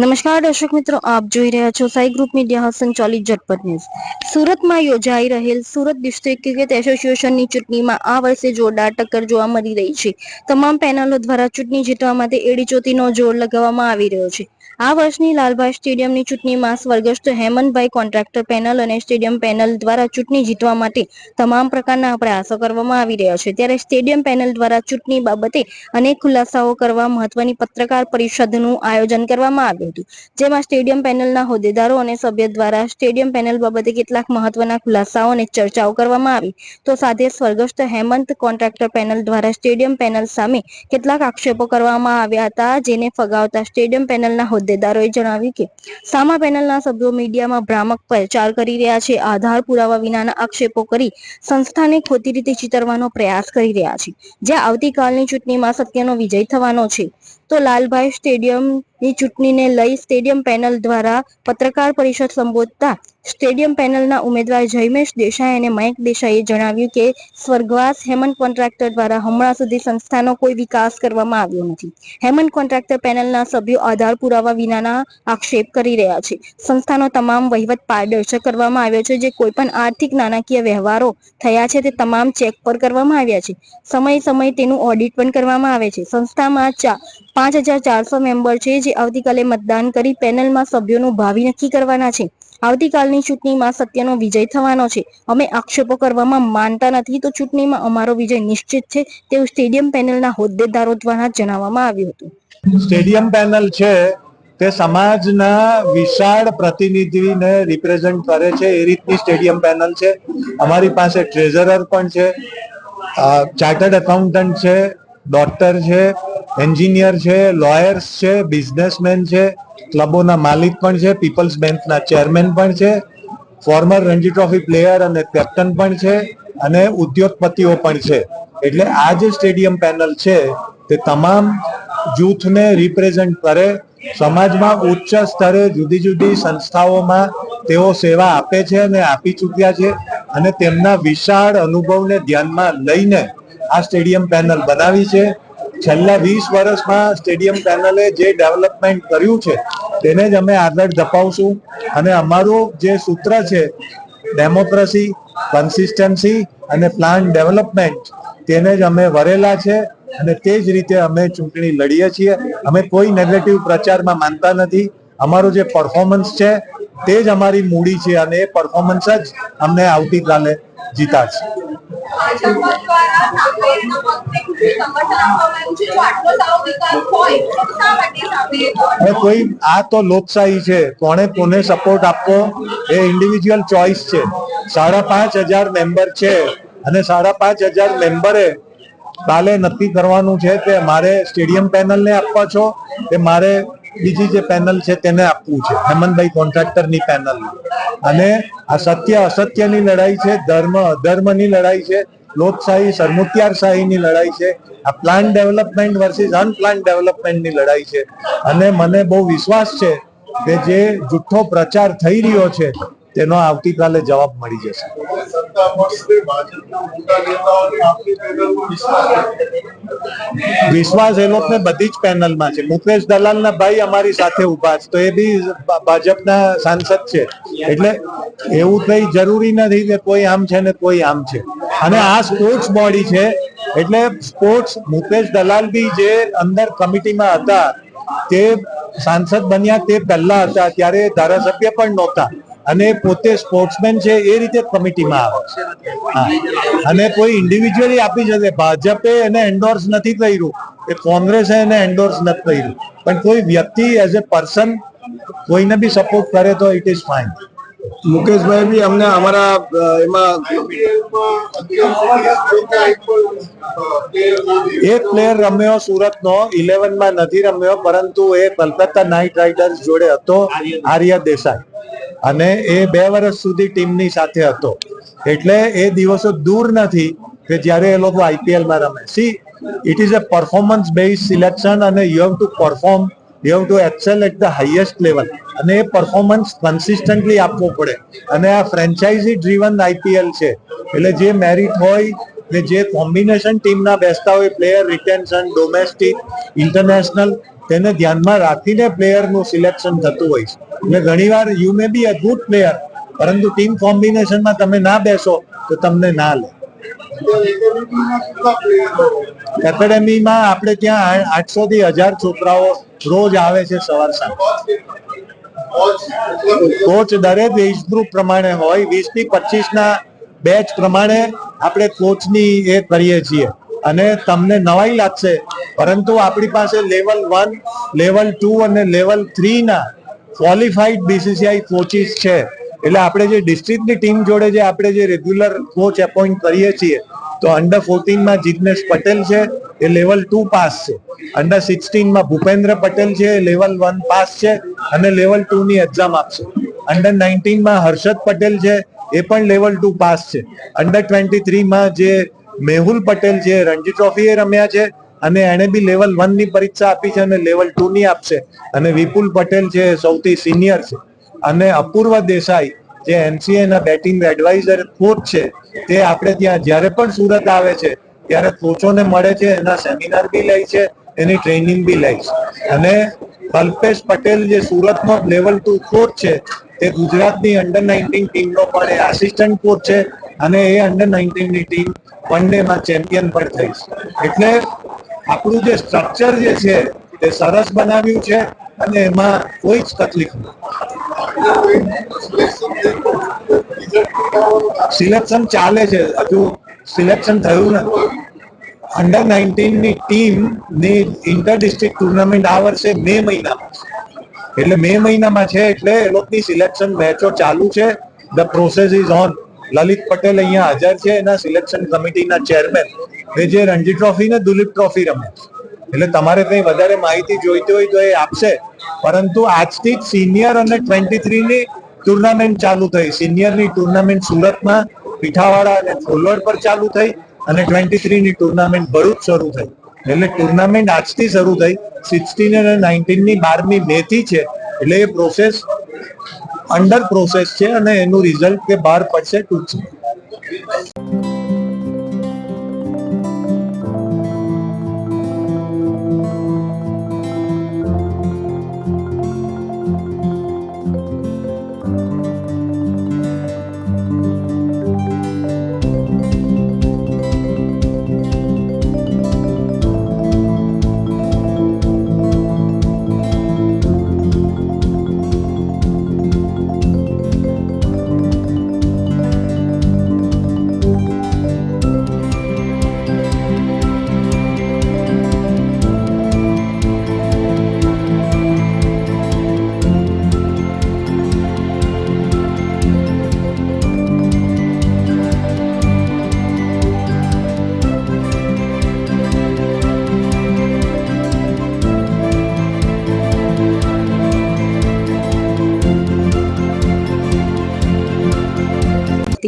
નમસ્કાર, દર્શક મિત્રો, આપ જોઈ રહ્યા છો સાઈ ગ્રુપ મીડિયા સંચાલિત ઝટપટ ન્યૂઝ. સુરતમાં યોજાઈ રહેલ સુરત ડિસ્ટ્રિક્ટ ક્રિકેટ એસોસિએશનની ચૂંટણીમાં આ વર્ષે જોરદાર ટક્કર જોવા મળી રહી છે. તમામ પેનલો દ્વારા ચૂંટણી જીતવા માટે એડીચોટીનો જોર લગાવવામાં આવી રહ્યો છે. આ વર્ષની લાલભાઈ સ્ટેડિયમની ચૂંટણીમાં સ્વર્ગસ્થ હેમંતભાઈ કોન્ટ્રાક્ટર પેનલ અને સ્ટેડિયમ પેનલ દ્વારા ચૂંટણી જીતવા માટે તમામ પ્રકારના પ્રયાસો કરવામાં આવી રહ્યા છે. ત્યારે સ્ટેડિયમ પેનલ દ્વારા ચૂંટણી બાબતે અનેક ખુલાસાઓ કરવા મહત્વની પત્રકાર પરિષદનું આયોજન કરવામાં આવ્યું હતું. જેમાં સ્ટેડિયમ પેનલના હોદ્દેદારો અને સભ્ય દ્વારા સ્ટેડિયમ પેનલ બાબતે કેટલાક મહત્વના ખુલાસાઓ અને ચર્ચાઓ કરવામાં આવી. તો સાથે સ્વર્ગસ્થ હેમંત કોન્ટ્રાક્ટર પેનલ દ્વારા સ્ટેડિયમ પેનલ સામે કેટલાક આક્ષેપો કરવામાં આવ્યા હતા, જેને ફગાવતા સ્ટેડિયમ પેનલના હોદ્દેદારોએ જણાવ્યું કે, સામા પેનલના સભ્યો મીડિયામાં ભ્રામક પ્રચાર કરી રહ્યા છે, આધાર પુરાવા વિનાના આક્ષેપો કરી સંસ્થાને ખોટી રીતે ચિતરવાનો પ્રયાસ કરી રહ્યા છે. જ્યાં આવતીકાલની ચૂંટણીમાં સત્યનો વિજય થવાનો છે. તો લાલભાઈ સ્ટેડિયમની ચૂંટણીને લઈ સ્ટેડિયમ પેનલ દ્વારા પત્રકાર પરિષદ સંબોધતા સ્ટેડિયમ પેનલના ઉમેદવાર જયમેશ દેસાઈ અને મયંક દેસાઈએ જણાવ્યું કે સ્વર્ગવાસ હેમંત કોન્ટ્રાક્ટર દ્વારા હમણાં સુધી સંસ્થાનો કોઈ વિકાસ કરવામાં આવ્યો નથી. હેમંત કોન્ટ્રાક્ટર પેનલના સભ્યો આધાર પુરાવા વિનાના આક્ષેપ કરી રહ્યા છે. સંસ્થાનો તમામ વહીવટ પારદર્શક કરવામાં આવ્યો છે. જે કોઈ પણ આર્થિક નાણાકીય વ્યવહારો થયા છે તે તમામ ચેક પર કરવામાં આવ્યા છે. સમય સમય તેનું ઓડિટ પણ કરવામાં આવે છે. સંસ્થામાં ચા પાંચ હજાર ચારસો મેમ્બર છે જે આવતીકાલે મતદાન કરી પેનલમાં સભ્યોનું ભાવિ નક્કી કરવાના છે. આવતીકાલની ચૂંટણીમાં સત્યનો વિજય થવાનો છે. અમે આક્ષેપો કરવામાં માનતા નથી, તો ચૂંટણીમાં અમારો વિજય નિશ્ચિત છે, તેવું સ્ટેડિયમ પેનલના હોદ્દેદારો દ્વારા જણાવવામાં આવ્યું હતું. સ્ટેડિયમ પેનલ છે, તે સમાજના વિશાળ પ્રતિનિધિને રિપ્રેઝન્ટ કરે છે, એ રીતની સ્ટેડિયમ પેનલ છે. અમારી પાસે ટ્રેઝરર પણ છે ચાર્ટર્ડ એકાઉન્ટન્ટ છે ડોક્ટર છે, એન્જિનિયર છે, લોયર્સ છે, બિઝનેસમેન છે, ક્લબોના માલિક પણ છે, પીપલ્સ બેંકના ચેરમેન પણ છે, ફોર્મર રણજી ટ્રોફી પ્લેયર અને કેપ્ટન પણ છે અને ઉદ્યોગપતિઓ પણ છે. એટલે આ જે સ્ટેડિયમ પેનલ છે, તે તમામ જૂથને રિપ્રેઝેન્ટ કરે. સમાજમાં ઉચ્ચ સ્તરે જુદી જુદી સંસ્થાઓમાં તેઓ સેવા આપે છે અને આપી ચૂક્યા છે અને તેમના વિશાળ અનુભવને ધ્યાનમાં લઈને આ સ્ટેડિયમ પેનલ બનાવી છે. છેલ્લા વીસ વર્ષમાં સ્ટેડિયમ પેનલે જે ડેવલપમેન્ટ કર્યું છે, તેને જ અમે આગળ ધપાવશું. અને અમારું જે સૂત્ર છે, ડેમોક્રેસી, કન્સિસ્ટન્સી અને પ્લાન ડેવલપમેન્ટ, તેને જ અમે વરેલા છે અને તે જ રીતે અમે ચૂંટણી લડીએ છીએ. અમે કોઈ નેગેટિવ પ્રચારમાં માનતા નથી. અમારું જે પરફોર્મન્સ છે, તે જ અમારી મૂડી છે અને એ પરફોર્મન્સ જ અમને આવતીકાલે જીતાડશે. ભાજપ દ્વારા સામે સમર્થનને સમર્થન આપવામાં આવ્યું છે જો આટલો સારો વિકાસ હોય તો શા માટે સામે કોઈ આ તો લોકશાહી છે. કોણે કોને સપોર્ટ આપવો એ ઇન્ડિવિજ્યુઅલ ચોઇસ છે. સાડા પાંચ હજાર મેમ્બર છે અને સાડા પાંચ હજાર મેમ્બરે કાલે નક્કી કરવાનું છે કે મારે સ્ટેડિયમ પેનલને આપવા છો કે મારે બીજી જે પેનલ છે તેને આપવું છે. હેમંતભાઈ કોન્ટ્રાક્ટરની પેનલ અને આ સત્ય અસત્યની લડાઈ છે, ધર્મ અધર્મની લડાઈ છે, લોકશાહી સરમુખત્યારશાહીની લડાઈ છે, આ પ્લાન ડેવલપમેન્ટ વર્સિસ અનપ્લાન ડેવલપમેન્ટની લડાઈ છે. અને મને બહુ વિશ્વાસ છે કે જે જુઠ્ઠો પ્રચાર થઈ રહ્યો છે, તેનો આવતીકાલે જવાબ મળી જશે. વિશ્વાસ એ લોકોને બધી જ પેનલમાં છે. મુકેશ દલાલના ભાઈ અમારી સાથે ઊભા છે. તો એ બી ભાજપના સાંસદ છે. એટલે એવું કઈ જરૂરી નથી કે કોઈ આમ છે ને કોઈ આમ છે. અને આ સ્પોર્ટ્સ બોડી છે. એટલે સ્પોર્ટ્સ મુકેશ દલાલ બી જે અંદર કમિટીમાં હતા, તે સાંસદ બન્યા તે પહેલા હતા. ત્યારે ધારાસભ્ય પણ નહોતા. અને પોતે સ્પોર્ટ્સમેન છે, એ રીતે કમિટીમાં આવે. છે. અને કોઈ ઇન્ડિવિજ્યુઅલી આપી જશે ભાજપે એને એન્ડોર્સ નથી કર્યું. કે કોંગ્રેસે એને એન્ડોર્સ નથી કર્યું. પણ કોઈ વ્યક્તિ એઝ એ પર્સન કોઈને બી સપોર્ટ કરે તો ઇટ ઇઝ ફાઇન મુકેશભાઈ બી અમને અમારા એમાં એક પ્લેયર રમ્યો સુરતનો ઇલેવનમાં નથી રમ્યો, પરંતુ એ કલકત્તા નાઇટ રાઇડર્સ જોડે હતો આર્ય દેસાઈ. અને એ બે વર્ષ સુધી ટીમની સાથે હતો. એટલે એ દિવસો દૂર નથી કે જ્યારે એ લોકો આઈપીએલમાં રમે. See it is a performance base selection અને you have to perform you have to excel at the highest level અને એ પરફોર્મન્સ કન્સિસ્ટન્ટલી આપવો પડે. અને આ ફ્રેન્ચાઇઝી ડ્રીવન આઈપીએલ છે. એટલે જે મેરિટ હોય ને જે કોમ્બિનેશન ટીમના બેસતા હોય પ્લેયર રિટેન્શન ડોમેસ્ટિક ઇન્ટરનેશનલ તેને ધ્યાનમાં રાખીને પ્લેયરનું સિલેક્શન થતું હોય છે. એટલે ઘણીવાર you may be a good player પરંતુ ટીમ કોમ્બિનેશનમાં તમે ના બેસો, તો તમને ના લે. એકેડેમીમાં આપણે ત્યાં આઠસો થી હજાર છોકરાઓ રોજ આવે છે સવાર સાંજ. કોચ દરેક એજ ગ્રુપ પ્રમાણે હોય વીસથી પચીસ ના બેચ પ્રમાણે આપણે કોચની એ કરીએ છીએ. અને તમને નવાઈ લાગશે, પરંતુ આપણી પાસે લેવલ વન લેવલ ટુ અને લેવલ થ્રી ના ક્વોલિફાઈડ બીસીસીઆઈ કોચિસ છે. એટલે આપણે જે ડિસ્ટ્રિક્ટની ટીમ જોડે જે આપણે જે રેગ્યુલર કોચ એપોઇન્ટ કરીએ છીએ, તો અંડર ફોર્ટીનમાં જીગ્નેશ પટેલ છે, એ લેવલ ટુ પાસ છે. અંડર સિક્સટીનમાં ભૂપેન્દ્ર પટેલ છે, એ લેવલ વન પાસ છે, અને લેવલ ટુ ની એક્ઝામ આપશે. અંડર નાઇન્ટીનમાં હર્ષદ પટેલ છે, એ પણ લેવલ ટુ પાસ છે. અંડર ટ્વેન્ટી થ્રીમાં જે મેહુલ પટેલ છે રણજી ટ્રોફી એ રમ્યા છે, અને એણે બી લેવલ વનની પરીક્ષા આપી છે અને લેવલ ટુ ની આપશે. અને વિપુલ પટેલ છે સૌથી સિનિયર છે. અને અપૂર્વ દેસાઈ, જે એનસીએ ના બેટિંગ એડવાઇઝર કોચ છે, તે આપણે ત્યાં જ્યારે પણ સુરત આવે છે, ત્યારે કોચોને મળે છે, એના સેમિનાર બી લે છે, એની ટ્રેનિંગ બી લે છે. અને કલ્પેશ પટેલ જે સુરતનો લેવલ ટુ કોચ છે, તે ગુજરાતની અંડર નાઇન્ટીન ટીમનો પણ એ આસિસ્ટન્ટ કોચ છે અને એ અંડર નાઇન્ટીનની ટીમ વન ડેમાં ચેમ્પિયન પણ થઈ છે. એટલે આપણું જે સ્ટ્રક્ચર જે છે તે સરસ બનાવ્યું છે અને એમાં કોઈ જ તકલીફ નથી. સિલેક્શન ચાલે છે. હજુ સિલેક્શન થયું નથી. અંડર નાઇન્ટીનની ટીમની ઇન્ટર ડિસ્ટ્રિક્ટ ટુર્નામેન્ટ આ વર્ષે મે મહિનામાં છે. એટલે મે મહિનામાં છે એટલે એ લોકોની સિલેક્શન મેચો ચાલુ છે. The process is on Lalit Patel અહીંયા હાજર છે. એના સિલેક્શન કમિટીના ચેરમેન એ જે રણજી ટ્રોફી ને દુલીપ ટ્રોફી રમે છે. એટલે તમારે કઈ વધારે માહિતી જોઈતી હોય તો એ આપશે. પરંતુ આજથી જ સિનિયર અને ટ્વેન્ટી થ્રી ની ટુર્નામેન્ટ ચાલુ થઈ. સિનિયરની ટુર્નામેન્ટ સુરતમાં, પીઠાવાડા અને ફોલોડ પર ચાલુ થઈ અને ટ્વેન્ટી થ્રી ની ટુર્નામેન્ટ ભરૂચ શરૂ થઈ. એટલે ટુર્નામેન્ટ આજથી શરૂ થઈ. સિક્સટીન અને નાઇન્ટીનની બારમી બેથી છે. એટલે એ પ્રોસેસ અંડર પ્રોસેસ છે અને એનું રિઝલ્ટ કે બહાર પડશે ટૂંક સમયમાં.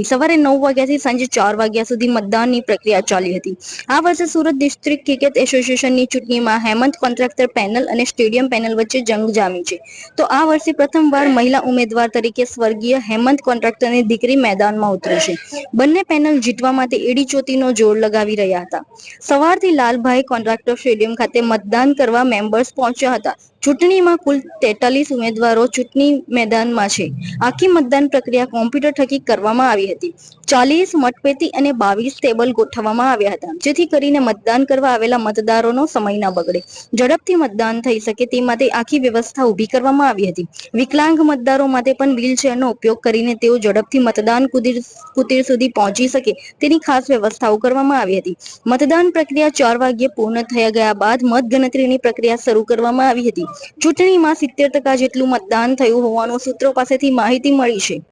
હતી. સવારે નવ વાગ્યાથી સાંજે ચાર વાગ્યા સુધી મતદાનની પ્રક્રિયા ચાલી હતી. આ વર્ષે સુરત ડિસ્ટ્રિક્ટ ક્રિકેટ એસોસિએશનની ચૂંટણીમાં હેમંત કોન્ટ્રાક્ટર પેનલ અને સ્ટેડિયમ પેનલ વચ્ચે જંગ જામી છે. તો આ વર્ષે પ્રથમવાર મહિલા ઉમેદવાર તરીકે સ્વર્ગીય હેમંત કોન્ટ્રાક્ટરની દીકરી મેદાનમાં ઉતરી બંને પેનલ જીતવા માટે એડી ચોતીનો જોર લગાવી રહ્યા હતા. સવારથી લાલભાઈ કોન્ટ્રાક્ટર સ્ટેડિયમ ખાતે મતદાન કરવા મેમ્બર્સ પહોંચ્યા હતા. ચૂંટણીમાં કુલ તેતાલીસ ઉમેદવારો ચૂંટણી મેદાનમાં છે. આખી મતદાન પ્રક્રિયા કોમ્પ્યુટર થકી કરવામાં આવી હતી. ચાલીસ મતપેટી અને બાવીસ ટેબલ ગોઠવવામાં આવ્યા હતા, જેથી કરીને મતદાન કરવા આવેલા મતદારોનો સમય ના બગડે. ઝડપથી મતદાન થઈ શકે તે માટે આખી વ્યવસ્થા ઊભી કરવામાં આવી હતી. વિકલાંગ મતદારો માટે પણ વ્હીલચેરનો ઉપયોગ કરીને તેઓ ઝડપથી મતદાન કુદીર કુટીર સુધી પહોંચી શકે તેની ખાસ વ્યવસ્થાઓ કરવામાં આવી હતી. મતદાન પ્રક્રિયા ચાર વાગ્યે પૂર્ણ થયા ગયા બાદ મતગણતરીની પ્રક્રિયા શરૂ કરવામાં આવી હતી. ચૂંટણીમાં સિત્તેર ટકા જેટલું મતદાન થયું હોવાનું સૂત્રો પાસેથી માહિતી મળી છે.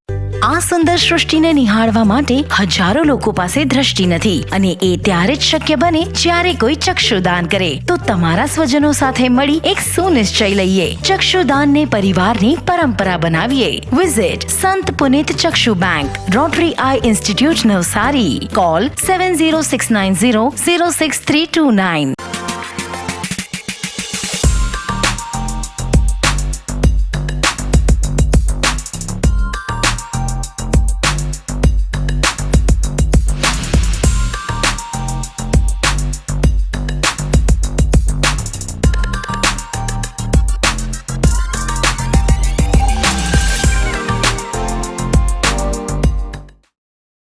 આ સુંદર સૃષ્ટિને નિહાળવા માટે હજારો લોકો પાસે દ્રષ્ટિ નથી અને એ ત્યારે જ શક્ય બને જ્યારે કોઈ ચક્ષુદાન કરે. તો તમારા સ્વજનો સાથે મળી એક સુનિશ્ચય લઈએ. ચક્ષુદાનને પરિવારની પરંપરા બનાવીએ. Visit Sant Punit Chakshu bank Rotary eye institute Navsari. Call seven zero six nine zero zero six three two nine